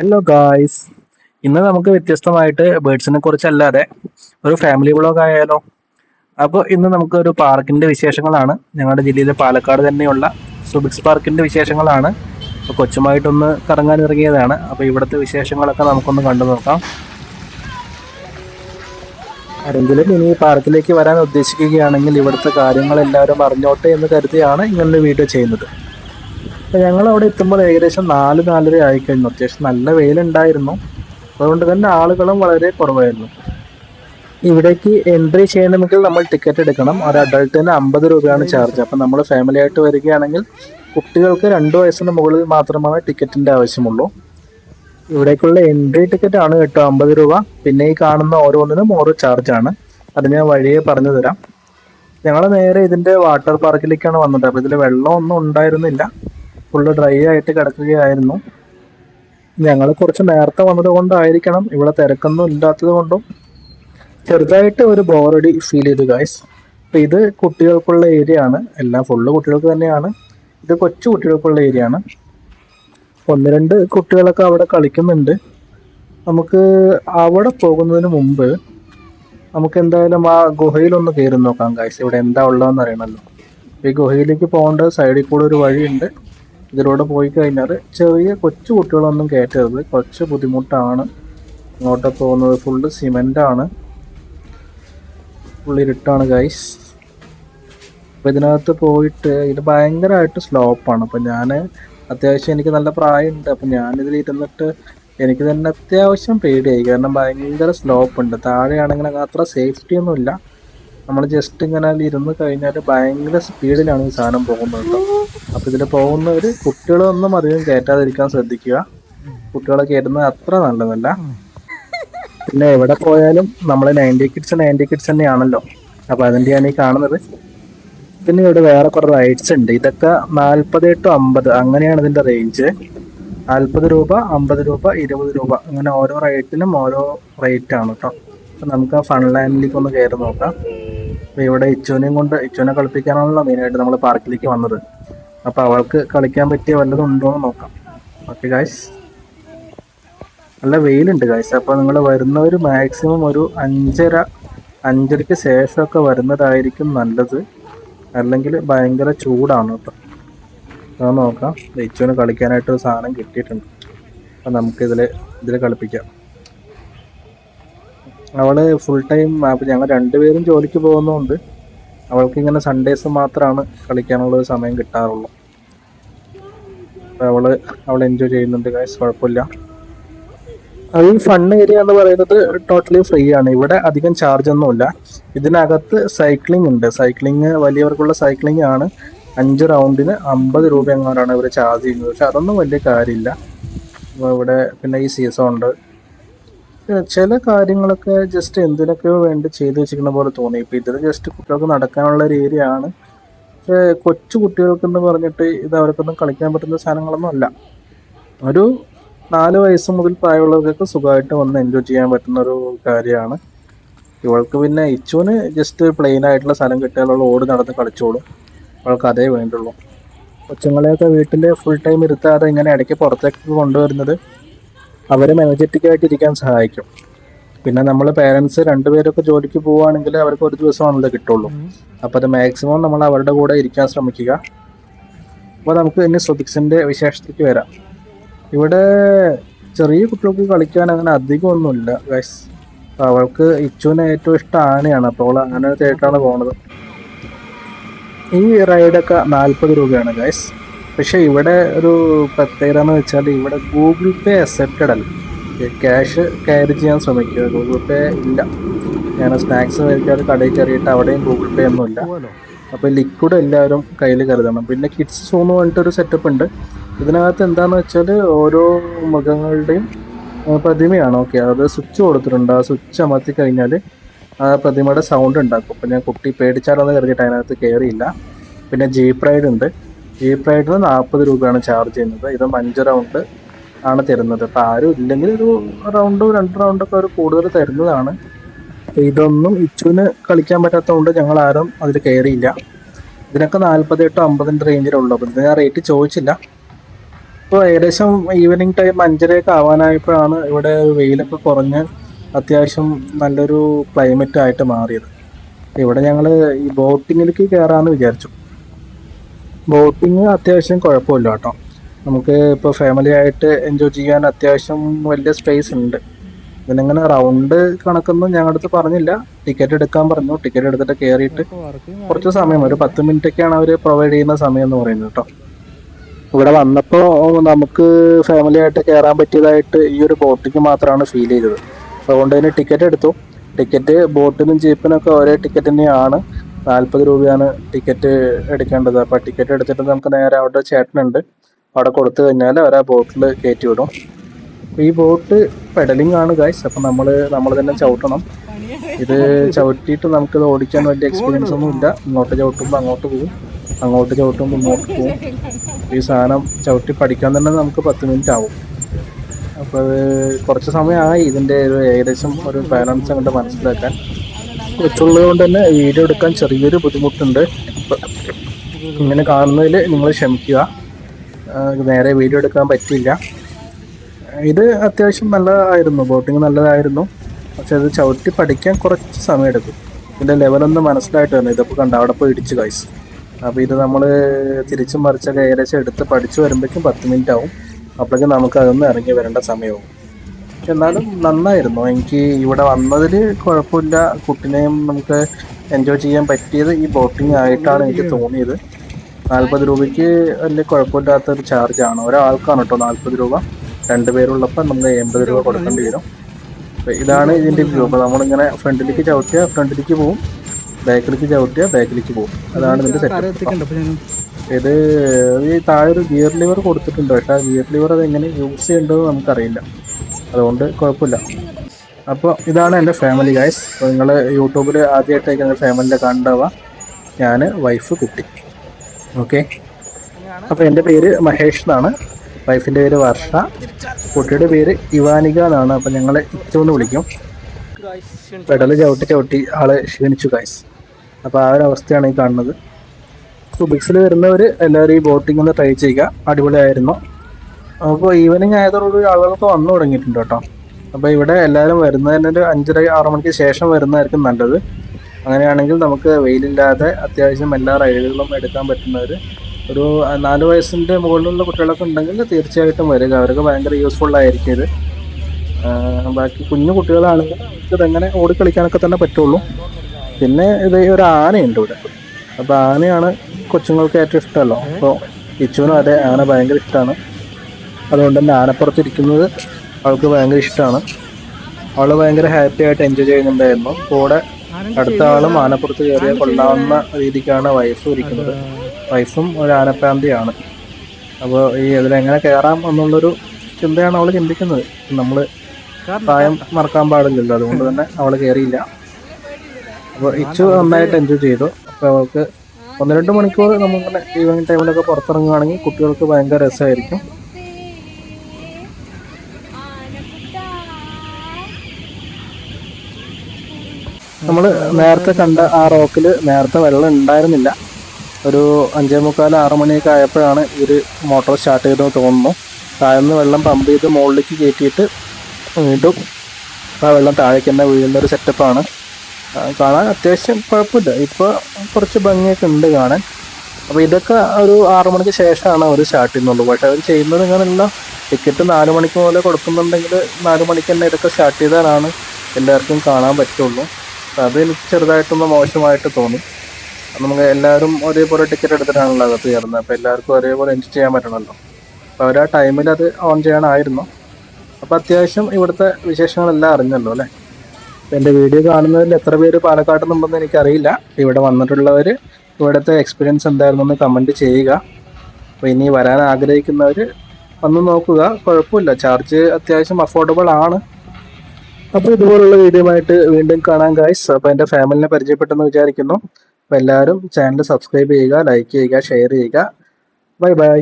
Hello guys ഇന്ന് നമുക്ക് വ്യത്യസ്തമായിട്ട് ബേഡ്സിനെ കുറിച്ചല്ലാതെ ഒരു ഫാമിലി വ്ളോഗ് ആയാലോ? അപ്പോൾ ഇന്ന് നമുക്ക് ഒരു പാർക്കിന്റെ വിശേഷങ്ങളാണ്. ഞങ്ങളുടെ ജില്ലയിലെ പാലക്കാട് തന്നെയുള്ള സുബിക്സ് പാർക്കിന്റെ വിശേഷങ്ങളാണ്. അപ്പോൾ കൊച്ചുമായിട്ടൊന്ന് കറങ്ങാൻ ഇറങ്ങിയതാണ്. അപ്പോൾ ഇവിടുത്തെ വിശേഷങ്ങളൊക്കെ നമുക്കൊന്ന് കണ്ടു നോക്കാം. ആരെങ്കിലും ഇനി പാർക്കിലേക്ക് വരാൻ ഉദ്ദേശിക്കുകയാണെങ്കിൽ ഇവിടുത്തെ കാര്യങ്ങൾ എല്ലാവരും അറിഞ്ഞോട്ടെ എന്ന് കരുതിയാണ് ഇങ്ങനൊരു വീഡിയോ ചെയ്യുന്നത്. ഞങ്ങൾ അവിടെ എത്തുമ്പോൾ ഏകദേശം നാല് നാലര ആയി കഴിഞ്ഞു. അത്യാവശ്യം നല്ല വെയിലുണ്ടായിരുന്നു. അതുകൊണ്ട് തന്നെ ആളുകളും വളരെ കുറവായിരുന്നു. ഇവിടേക്ക് എൻട്രി ചെയ്യണമെങ്കിൽ നമ്മൾ ടിക്കറ്റ് എടുക്കണം. ഒരു അഡൾട്ടിന് അമ്പത് രൂപയാണ് ചാർജ് അപ്പം നമ്മൾ ഫാമിലി ആയിട്ട് വരികയാണെങ്കിൽ കുട്ടികൾക്ക് രണ്ട് വയസ്സിന് മുകളിൽ മാത്രമാണ് ടിക്കറ്റിന്റെ ആവശ്യമുള്ളൂ. ഇവിടേക്കുള്ള എൻട്രി ടിക്കറ്റ് ആണ് കേട്ടോ അമ്പത് രൂപ. പിന്നെ ഈ കാണുന്ന ഓരോന്നിനും ഓരോ ചാർജ് ആണ്. അത് ഞാൻ വഴിയെ പറഞ്ഞു തരാം. ഞങ്ങൾ നേരെ ഇതിന്റെ വാട്ടർ പാർക്കിലേക്കാണ് വന്നത്. അപ്പൊ ഇതിൽ വെള്ളമൊന്നും ഉണ്ടായിരുന്നില്ല. ഫുള്ള് ഡ്രൈ ആയിട്ട് കിടക്കുകയായിരുന്നു. ഞങ്ങൾ കുറച്ച് നേരത്തെ വന്നത് കൊണ്ടായിരിക്കണം. ഇവിടെ തിരക്കൊന്നും ഇല്ലാത്തത് കൊണ്ടും. ചെറുതായിട്ട് ഒരു ബോറടി ഫീൽ ചെയ്തു ഗായ്സ് അപ്പം ഇത് കുട്ടികൾക്കുള്ള ഏരിയ ആണ്. എല്ലാം ഫുള്ള് കുട്ടികൾക്ക് തന്നെയാണ്. ഇത് കൊച്ചു കുട്ടികൾക്കുള്ള ഏരിയ ആണ്. ഒന്ന് രണ്ട് കുട്ടികളൊക്കെ അവിടെ കളിക്കുന്നുണ്ട്. നമുക്ക് അവിടെ പോകുന്നതിന് മുമ്പ് നമുക്ക് എന്തായാലും ആ ഗുഹയിലൊന്ന് കയറി നോക്കാം ഗായ്സ് ഇവിടെ എന്താ ഉള്ളതെന്ന് അറിയണമല്ലോ. ഈ ഗുഹയിലേക്ക് പോകേണ്ട സൈഡിൽ കൂടെ ഒരു വഴിയുണ്ട്. ഇതിലൂടെ പോയി കഴിഞ്ഞാൽ ചെറിയ കൊച്ചു കുട്ടികളൊന്നും കയറ്റരുത്. കുറച്ച് ബുദ്ധിമുട്ടാണ് ഇങ്ങോട്ട് പോകുന്നത്. ഫുള്ള് സിമെന്റ് ആണ് ഫുള്ള് ഇരുട്ടാണ് ഗൈസ് അപ്പോൾ ഇതിനകത്ത് പോയിട്ട് ഇത് ഭയങ്കരമായിട്ട് സ്ലോപ്പാണ്. അപ്പോൾ ഞാൻ അത്യാവശ്യം എനിക്ക് നല്ല പ്രായമുണ്ട്. അപ്പം ഞാനിതിൽ ഇരുന്നിട്ട് എനിക്ക് തന്നെ അത്യാവശ്യം പേടിയായി. കാരണം ഭയങ്കര സ്ലോപ്പ് ഉണ്ട് താഴെയാണെങ്കിൽ അത്ര സേഫ്റ്റി ഒന്നും ഇല്ല നമ്മൾ ജസ്റ്റ് ഇങ്ങനെ ഇരുന്ന് കഴിഞ്ഞാൽ ഭയങ്കര സ്പീഡിലാണ് ഈ സാധനം പോകുന്നത് കേട്ടോ അപ്പൊ ഇതിൽ പോകുന്നവർ കുട്ടികളൊന്നും അധികം കയറ്റാതിരിക്കാൻ ശ്രദ്ധിക്കുക. കുട്ടികളെ കയറ്റുന്നത് അത്ര നല്ലതല്ല. പിന്നെ എവിടെ പോയാലും നമ്മൾ നയന്റി കിഡ്സ് നയന്റി കിഡ്സ് തന്നെയാണല്ലോ. അപ്പൊ അതിന്റെയാണ് ഈ കാണുന്നത്. പിന്നെ ഇവിടെ വേറെ കുറെ റൈഡ്സ് ഉണ്ട്. ഇതൊക്കെ നാൽപ്പത് ടു അമ്പത് അങ്ങനെയാണ് ഇതിന്റെ റേഞ്ച് നാൽപ്പത് രൂപ അമ്പത് രൂപ ഇരുപത് രൂപ. അങ്ങനെ ഓരോ റേറ്റിനും ഓരോ റേറ്റ് ആണ് കേട്ടോ അപ്പൊ നമുക്ക് ആ ഫൺ ലാൻഡിലേക്ക് ഒന്ന് കയറി നോക്കാം. അപ്പൊ ഇവിടെ ഇച്ചുവിനെയും കൊണ്ട് ഇച്ചുവിനെ കളിപ്പിക്കാനാണല്ലോ മെയിനായിട്ട് നമ്മൾ പാർക്കിലേക്ക് വന്നത്. അപ്പൊ അവൾക്ക് കളിക്കാൻ പറ്റിയ വല്ലതും ഉണ്ടോ എന്ന് നോക്കാം. ഓക്കെ ഗായ്സ് നല്ല വെയിലുണ്ട് ഗായ്സ് അപ്പൊ നിങ്ങൾ വരുന്നവർ മാക്സിമം ഒരു അഞ്ചര അഞ്ചരയ്ക്ക് ശേഷമൊക്കെ വരുന്നതായിരിക്കും നല്ലത്. അല്ലെങ്കിൽ ഭയങ്കര ചൂടാണ് കേട്ടോ. അത് നോക്കാം. ഇച്ചുവിന് കളിക്കാനായിട്ട് ഒരു സാധനം കിട്ടിയിട്ടുണ്ട്. അപ്പൊ നമുക്ക് ഇതിൽ കളിപ്പിക്കാം. അവൾ ഫുൾ ടൈം അപ്പൊ ഞങ്ങൾ രണ്ടുപേരും ജോലിക്ക് പോകുന്നതുകൊണ്ട് അവൾക്ക് ഇങ്ങനെ സൺഡേസ് മാത്രമാണ് കളിക്കാനുള്ള സമയം കിട്ടാറുള്ളൂ. അവൾ അവൾ എൻജോയ് ചെയ്യുന്നുണ്ട് ഗൈസ് കുഴപ്പമില്ല ഈ ഫൺ ഏരിയ എന്ന് പറയുന്നത് ടോട്ടലി ഫ്രീ ആണ്. ഇവിടെ അധികം ചാർജ് ഒന്നും ഇല്ല. ഇതിനകത്ത് സൈക്ലിംഗ് ഉണ്ട്. സൈക്ലിംഗ് വലിയവർക്കുള്ള സൈക്ലിംഗ് ആണ്. അഞ്ച് റൗണ്ടിന് അമ്പത് രൂപ എങ്ങാണ്ടാണ് ഇവർ ചാർജ് ചെയ്യുന്നത്. പക്ഷെ അതൊന്നും വലിയ കാര്യമില്ല. ഇവിടെ പിന്നെ ഈ സീസൺ ഉണ്ട്. ചില കാര്യങ്ങളൊക്കെ ജസ്റ്റ് എന്തിനൊക്കെയോ വേണ്ടി ചെയ്തു വെച്ചിരിക്കുന്ന പോലെ തോന്നി. ഇപ്പൊ ഇതിന് ജസ്റ്റ് കുട്ടികൾക്ക് നടക്കാനുള്ള ഒരു ഏരിയ ആണ്. പക്ഷേ കൊച്ചു കുട്ടികൾക്കെന്ന് പറഞ്ഞിട്ട് ഇത് അവർക്കൊന്നും കളിക്കാൻ പറ്റുന്ന സാധനങ്ങളൊന്നും അല്ല. ഒരു നാല് വയസ്സ് മുതൽ പ്രായമുള്ളവർക്കൊക്കെ സുഖമായിട്ട് വന്ന് എൻജോയ് ചെയ്യാൻ പറ്റുന്ന ഒരു കാര്യമാണ്. ഇവൾക്ക് പിന്നെ ഇച്ചുവിന് ജസ്റ്റ് പ്ലെയിൻ ആയിട്ടുള്ള സ്ഥലം കിട്ടിയാലുള്ള ഓടി നടന്ന് കളിച്ചോളും. അവൾക്ക് അതേ വേണ്ടുള്ളൂ. കൊച്ചുങ്ങളെയൊക്കെ വീട്ടിൽ ഫുൾ ടൈം ഇരുത്താതെ ഇങ്ങനെ ഇടയ്ക്ക് പുറത്തേക്ക് കൊണ്ടുവരുന്നത് അവരെ എനർജറ്റിക് ആയിട്ട് ഇരിക്കാൻ സഹായിക്കും. പിന്നെ നമ്മൾ പേരൻസ് രണ്ടുപേരൊക്കെ ജോലിക്ക് പോവുകയാണെങ്കിൽ അവർക്ക് ഒരു ദിവസമാണല്ലോ കിട്ടുള്ളൂ. അപ്പൊ അത് മാക്സിമം നമ്മൾ അവരുടെ കൂടെ ഇരിക്കാൻ ശ്രമിക്കുക. അപ്പോൾ നമുക്ക് ഇനി സുബിക്സിന്റെ വിശേഷത്തിലേക്ക് വരാം. ഇവിടെ ചെറിയ കുട്ടികൾക്ക് കളിക്കാൻ അങ്ങനെ അധികം ഒന്നുമില്ല. ഗൈസ് അവൾക്ക് ഇച്ചുവിന് ഏറ്റവും ഇഷ്ടം ആനയാണ്. അപ്പോൾ അവൾ ആനത്തേക്കാണ് പോണത്. ഈ റൈഡൊക്കെ നാൽപ്പത് രൂപയാണ് ഗൈസ് പക്ഷെ ഇവിടെ ഒരു പ്രത്യേകത എന്ന് വെച്ചാൽ ഇവിടെ ഗൂഗിൾ പേ അക്സെപ്റ്റഡ് അല്ല. ക്യാഷ് ക്യാരി ചെയ്യാൻ ശ്രമിക്കുക. ഗൂഗിൾ പേ ഇല്ല. ഞാൻ സ്നാക്സ് മേടിക്കാൻ കടയിൽ കയറിയിട്ട് അവിടെയും ഗൂഗിൾ പേ ഒന്നും ഇല്ല. അപ്പോൾ ലിക്വിഡ് എല്ലാവരും കയ്യിൽ കരുതണം. പിന്നെ കിഡ്സ് സോൺ പറഞ്ഞിട്ടൊരു സെറ്റപ്പ് ഉണ്ട്. ഇതിനകത്ത് എന്താന്ന് വെച്ചാൽ ഓരോ മൃഗങ്ങളുടെയും പ്രതിമയാണ്. ഓക്കെ അത് സ്വിച്ച് കൊടുത്തിട്ടുണ്ട്. ആ സ്വിച്ച് അമർത്തി കഴിഞ്ഞാൽ ആ പ്രതിമയുടെ സൗണ്ട് ഉണ്ടാക്കും. അപ്പം ഞാൻ കുട്ടി പേടിച്ചാലൊന്നും കരുതിയിട്ട് അതിനകത്ത് കയറിയില്ല. പിന്നെ ജീപ്പ് റൈഡ് ഉണ്ട്. ജീപ്പ് റൈഡിന് നാൽപ്പത് രൂപയാണ് ചാർജ് ചെയ്യുന്നത്. ഇതും അഞ്ച് റൗണ്ട് ആണ് തരുന്നത്. അപ്പം ആരും ഇല്ലെങ്കിൽ ഒരു റൗണ്ട് രണ്ട് റൗണ്ടൊക്കെ അവർ കൂടുതൽ തരുന്നതാണ്. ഇതൊന്നും ഇച്ചുവിന് കളിക്കാൻ പറ്റാത്തതുകൊണ്ട് ഞങ്ങൾ ആരും അതിൽ കയറിയില്ല. ഇതിനൊക്കെ നാൽപ്പത് ടു അമ്പതിന്റെ റേഞ്ചിലുള്ളൂ അപ്പം ഇതിന് ഞാൻ റേറ്റ് ചോദിച്ചില്ല. ഇപ്പോൾ ഏകദേശം ഈവനിങ് ടൈം അഞ്ചരയൊക്കെ ആവാനായപ്പോഴാണ് ഇവിടെ വെയിലൊക്കെ കുറഞ്ഞ് അത്യാവശ്യം നല്ലൊരു ക്ലൈമറ്റ് ആയിട്ട് മാറിയത്. ഇവിടെ ഞങ്ങൾ ഈ ബോട്ടിങ്ങിലേക്ക് കയറാമെന്ന് വിചാരിച്ചു. ബോട്ടിങ് അത്യാവശ്യം കുഴപ്പമില്ല കേട്ടോ. നമുക്ക് ഇപ്പോൾ ഫാമിലി ആയിട്ട് എൻജോയ് ചെയ്യാൻ അത്യാവശ്യം വലിയ സ്പേസ് ഉണ്ട്. ഇതിനിങ്ങനെ റൗണ്ട് കണക്കൊന്നും ഞങ്ങളുടെ അടുത്ത് പറഞ്ഞില്ല. ടിക്കറ്റ് എടുക്കാൻ പറഞ്ഞു. ടിക്കറ്റ് എടുത്തിട്ട് കയറിയിട്ട് കുറച്ച് സമയം ഒരു പത്ത് മിനിറ്റൊക്കെയാണ് അവർ പ്രൊവൈഡ് ചെയ്യുന്ന സമയം എന്ന് പറയുന്നത് കേട്ടോ. ഇവിടെ വന്നപ്പോൾ നമുക്ക് ഫാമിലി ആയിട്ട് കയറാൻ പറ്റിയതായിട്ട് ഈ ഒരു ബോട്ടിക്ക് മാത്രമാണ് ഫീൽ ചെയ്തത്. അതുകൊണ്ട് തന്നെ ടിക്കറ്റ് എടുത്തു. ടിക്കറ്റ് ബോട്ടിനും ജീപ്പിനും ഒക്കെ ഒരേ ടിക്കറ്റ് തന്നെയാണ്. നാൽപ്പത് രൂപയാണ് ടിക്കറ്റ് എടുക്കേണ്ടത്. അപ്പോൾ ടിക്കറ്റ് എടുത്തിട്ട് നമുക്ക് നേരെ അവിടെ ചേട്ടനുണ്ട്. അവിടെ കൊടുത്തു കഴിഞ്ഞാൽ അവർ ആ ബോട്ടിൽ കയറ്റി വിടും ഈ ബോട്ട് പെഡലിംഗ് ആണ് ഗൈസ് അപ്പം നമ്മൾ നമ്മൾ തന്നെ ചവിട്ടണം. ഇത് ചവിട്ടിയിട്ട് നമുക്കിത് ഓടിക്കാൻ വലിയ എക്സ്പീരിയൻസ് ഒന്നും ഇല്ല. ഇങ്ങോട്ട് ചവിട്ടുമ്പോൾ അങ്ങോട്ട് പോകും അങ്ങോട്ട് ചവിട്ടുമ്പോൾ ഇങ്ങോട്ട് പോകും ഈ സാധനം ചവിട്ടി പഠിക്കാൻ തന്നെ നമുക്ക് പത്ത് മിനിറ്റ് ആവും. അപ്പോൾ അത് കുറച്ച് സമയമായി. ഇതിന്റെ ഒരു ഏകദേശം ഒരു ബാലൻസ് അങ്ങോട്ട് മനസ്സിലാക്കാൻ. കൊച്ചുള്ളത് കൊണ്ട് തന്നെ വീഡിയോ എടുക്കാൻ ചെറിയൊരു ബുദ്ധിമുട്ടുണ്ട്. ഇങ്ങനെ കാണുന്നതിൽ നിങ്ങൾ ക്ഷമിക്കുക. നേരെ വീഡിയോ എടുക്കാൻ പറ്റില്ല ഇത് അത്യാവശ്യം നല്ലതായിരുന്നു. ബോട്ടിങ് നല്ലതായിരുന്നു. പക്ഷെ അത് ചവിട്ടി പഠിക്കാൻ കുറച്ച് സമയം എടുക്കും ഇതിന്റെ ലെവലൊന്നും മനസ്സിലായിട്ട് തന്നെ ഇതിപ്പോൾ കണ്ട അവിടെ പോയി ഇടിച്ച് കൈസ് അപ്പോൾ ഇത് നമ്മൾ തിരിച്ചും മറിച്ചൊക്കെ ഏകദേശം എടുത്ത് പഠിച്ചു വരുമ്പോഴേക്കും പത്ത് മിനിറ്റ് ആവും. അപ്പോഴേക്കും നമുക്ക് അതൊന്ന് ഇറങ്ങി വരേണ്ട സമയമാവും. എന്നാലും നന്നായിരുന്നു. എനിക്ക് ഇവിടെ വന്നതിൽ കുഴപ്പമില്ല. കുട്ടിനെയും നമുക്ക് എൻജോയ് ചെയ്യാൻ പറ്റിയത് ഈ ബോട്ടിംഗ് ആയിട്ടാണ് എനിക്ക് തോന്നിയത്. നാൽപ്പത് രൂപയ്ക്ക് വലിയ കുഴപ്പമില്ലാത്ത ഒരു ചാർജാണ് ഒരാൾക്കാണ് കേട്ടോ നാൽപ്പത് രൂപ. രണ്ട് പേരുള്ളപ്പോൾ നമ്മൾ എൺപത് രൂപ കൊടുക്കേണ്ടി വരും. ഇതാണ് ഇതിന്റെ വ്യൂ അപ്പോൾ നമ്മളിങ്ങനെ ഫ്രണ്ടിലേക്ക് ചവിട്ടിയാൽ ഫ്രണ്ടിലേക്ക് പോവും. ബാക്കിലേക്ക് ചവിട്ടിയാൽ ബാക്കിലേക്ക് പോവും. അതാണ് ഇതിന്റെ സെറ്റ് ഇത് ഈ താഴെ ഒരു ഗിയർ ലിവർ കൊടുത്തിട്ടുണ്ട് പക്ഷേ ആ ഗിയർ ലിവർ അത് എങ്ങനെ യൂസ് ചെയ്യേണ്ടതെന്ന് നമുക്കറിയില്ല. അതുകൊണ്ട് കുഴപ്പമില്ല. അപ്പോൾ ഇതാണ് എന്റെ ഫാമിലി ഗൈസ് അപ്പോൾ നിങ്ങൾ യൂട്യൂബിൽ ആദ്യമായിട്ടൊക്കെ എന്റെ ഫാമിലിയെ കണ്ടവ ഞാൻ വൈഫ് കുട്ടി. ഓക്കെ അപ്പോൾ എന്റെ പേര് മഹേഷ് എന്നാണ്. വൈഫിന്റെ പേര് വർഷ. കുട്ടിയുടെ പേര് ഇവാനിക എന്നാണ്. അപ്പോൾ ഞങ്ങൾ ഇച്ചു എന്ന് വിളിക്കും. പെടൽ ചവിട്ടി ചവിട്ടി ആളെ ക്ഷീണിച്ചു ഗൈസ് അപ്പോൾ ആ ഒരു അവസ്ഥയാണ് ഈ കാണുന്നത്. സുബിക്സിൽ വരുന്നവർ എല്ലാവരും ഈ ബോട്ടിംഗ് ഒന്ന് ട്രൈ ചെയ്യുക. അടിപൊളിയായിരുന്നു. അപ്പോൾ ഈവനിങ് ആയതോടുകൂടി ആളുകളൊക്കെ വന്നു തുടങ്ങിയിട്ടുണ്ട് കേട്ടോ. അപ്പോൾ ഇവിടെ എല്ലാവരും വരുന്നതിന് ഒരു അഞ്ചര ആറ് മണിക്ക് ശേഷം വരുന്നതായിരിക്കും നല്ലത്. അങ്ങനെയാണെങ്കിൽ നമുക്ക് വെയിലില്ലാതെ അത്യാവശ്യം എല്ലാ റൈഡുകളും എടുക്കാൻ പറ്റുന്നവർ ഒരു നാല് വയസ്സിന്റെ മുകളിലുള്ള കുട്ടികളൊക്കെ ഉണ്ടെങ്കിൽ തീർച്ചയായിട്ടും വരിക. അവർക്ക് ഭയങ്കര യൂസ്ഫുൾ ആയിരിക്കും ഇത്. ബാക്കി കുഞ്ഞു കുട്ടികളാണെങ്കിൽ അവർക്ക് ഇതെങ്ങനെ ഓടിക്കളിക്കാനൊക്കെ തന്നെ പറ്റുള്ളൂ. പിന്നെ ഇത് ഒരു ആനയുണ്ട് ഇവിടെ. അപ്പോൾ ആനയാണ് കൊച്ചുങ്ങൾക്ക് ഏറ്റവും ഇഷ്ടമല്ലോ. അപ്പോൾ ഇച്ചുവിനും അതെ ആന ഭയങ്കര ഇഷ്ടമാണ്. അതുകൊണ്ട് തന്നെ ആനപ്പുറത്ത് ഇരിക്കുന്നത് അവൾക്ക് ഭയങ്കര ഇഷ്ടമാണ് അവൾ ഭയങ്കര ഹാപ്പി ആയിട്ട് എൻജോയ് ചെയ്യുന്നുണ്ടായിരുന്നു. കൂടെ അടുത്ത ആളും ആനപ്പുറത്ത് കയറിയാൽ കൊള്ളാവുന്ന രീതിക്കാണ് വൈഫ് ഇരിക്കുന്നത്. വൈഫും ഒരു ആനപ്പാന്തിയാണ് അപ്പോൾ ഈ അതിലെങ്ങനെ കയറാം എന്നുള്ളൊരു ചിന്തയാണ് അവൾ ചിന്തിക്കുന്നത്. നമ്മൾ പ്രായം മറക്കാൻ പാടില്ലല്ലോ. അതുകൊണ്ട് തന്നെ അവൾ കയറിയില്ല. അപ്പോൾ ഇച്ചു നന്നായിട്ട് എൻജോയ് ചെയ്തു. അപ്പോൾ അവൾക്ക് ഒന്ന് രണ്ട് മണിക്കൂർ നമ്മൾ ഈവനിങ് ടൈമിലൊക്കെ പുറത്തിറങ്ങുകയാണെങ്കിൽ കുട്ടികൾക്ക് ഭയങ്കര രസമായിരിക്കും. നമ്മൾ നേരത്തെ കണ്ട ആ റോക്കിൽ നേരത്തെ വെള്ളം ഉണ്ടായിരുന്നില്ല. ഒരു അഞ്ചേ മുക്കാൽ ആറ് മണിയൊക്കെ ആയപ്പോഴാണ് ഇവർ മോട്ടോർ സ്റ്റാർട്ട് ചെയ്തെന്ന് തോന്നുന്നു. താഴ്ന്ന് വെള്ളം പമ്പ് ചെയ്ത് മുകളിലേക്ക് കയറ്റിയിട്ട് വീണ്ടും ആ വെള്ളം താഴേക്ക് തന്നെ വീഴുന്ന ഒരു സെറ്റപ്പാണ് കാണാൻ അത്യാവശ്യം കുഴപ്പമില്ല. ഇപ്പോൾ കുറച്ച് ഭംഗിയൊക്കെ ഉണ്ട് കാണാൻ. അപ്പോൾ ഇതൊക്കെ ഒരു ആറു മണിക്ക് ശേഷമാണ് അവർ സ്റ്റാർട്ട് ചെയ്യുന്നുള്ളൂ. പക്ഷേ അവർ ചെയ്യുന്നത് ഇങ്ങനെയല്ല. ടിക്കറ്റ് നാല് മണിക്ക് പോലെ കൊടുക്കുന്നുണ്ടെങ്കിൽ നാല് മണിക്ക് തന്നെ ഇതൊക്കെ സ്റ്റാർട്ട് ചെയ്താലാണ് എല്ലാവർക്കും കാണാൻ പറ്റുള്ളൂ. അത് എനിക്ക് ചെറുതായിട്ടൊന്ന് മോശമായിട്ട് തോന്നി. നമുക്ക് എല്ലാവരും ഒരേപോലെ ടിക്കറ്റ് എടുത്തിട്ടാണല്ലോ അകത്ത് കയറുന്നത്. അപ്പോൾ എല്ലാവർക്കും ഒരേപോലെ എൻജോയ് ചെയ്യാൻ പറ്റണമല്ലോ. അപ്പോൾ അവർ ആ ടൈമിൽ അത് ഓൺ ചെയ്യാനായിരുന്നു. അപ്പോൾ അത്യാവശ്യം ഇവിടുത്തെ വിശേഷങ്ങളെല്ലാം അറിഞ്ഞല്ലോ അല്ലേ? അപ്പോൾ എന്റെ വീഡിയോ കാണുന്നതിൽ എത്ര പേര് പാലക്കാട് നിന്നുണ്ടെന്ന് എനിക്കറിയില്ല. ഇവിടെ വന്നിട്ടുള്ളവർ ഇവിടുത്തെ എക്സ്പീരിയൻസ് എന്തായിരുന്നു എന്ന് കമന്റ് ചെയ്യുക. അപ്പോൾ ഇനി വരാൻ ആഗ്രഹിക്കുന്നവർ വന്ന് നോക്കുക. കുഴപ്പമില്ല. ചാർജ് അത്യാവശ്യം അഫോർഡബിൾ ആണ്. അപ്പോൾ ഇതുപോലുള്ള വീഡിയോ ആയിട്ട് വീണ്ടും കാണാം ഗായ്സ് അപ്പോൾ എന്റെ ഫാമിലിനെ പരിചയപ്പെട്ടെന്ന് വിചാരിക്കുന്നു. അപ്പോൾ എല്ലാവരും ചാനൽ സബ്സ്ക്രൈബ് ചെയ്യുക ലൈക്ക് ചെയ്യുക ഷെയർ ചെയ്യുക. Bye bye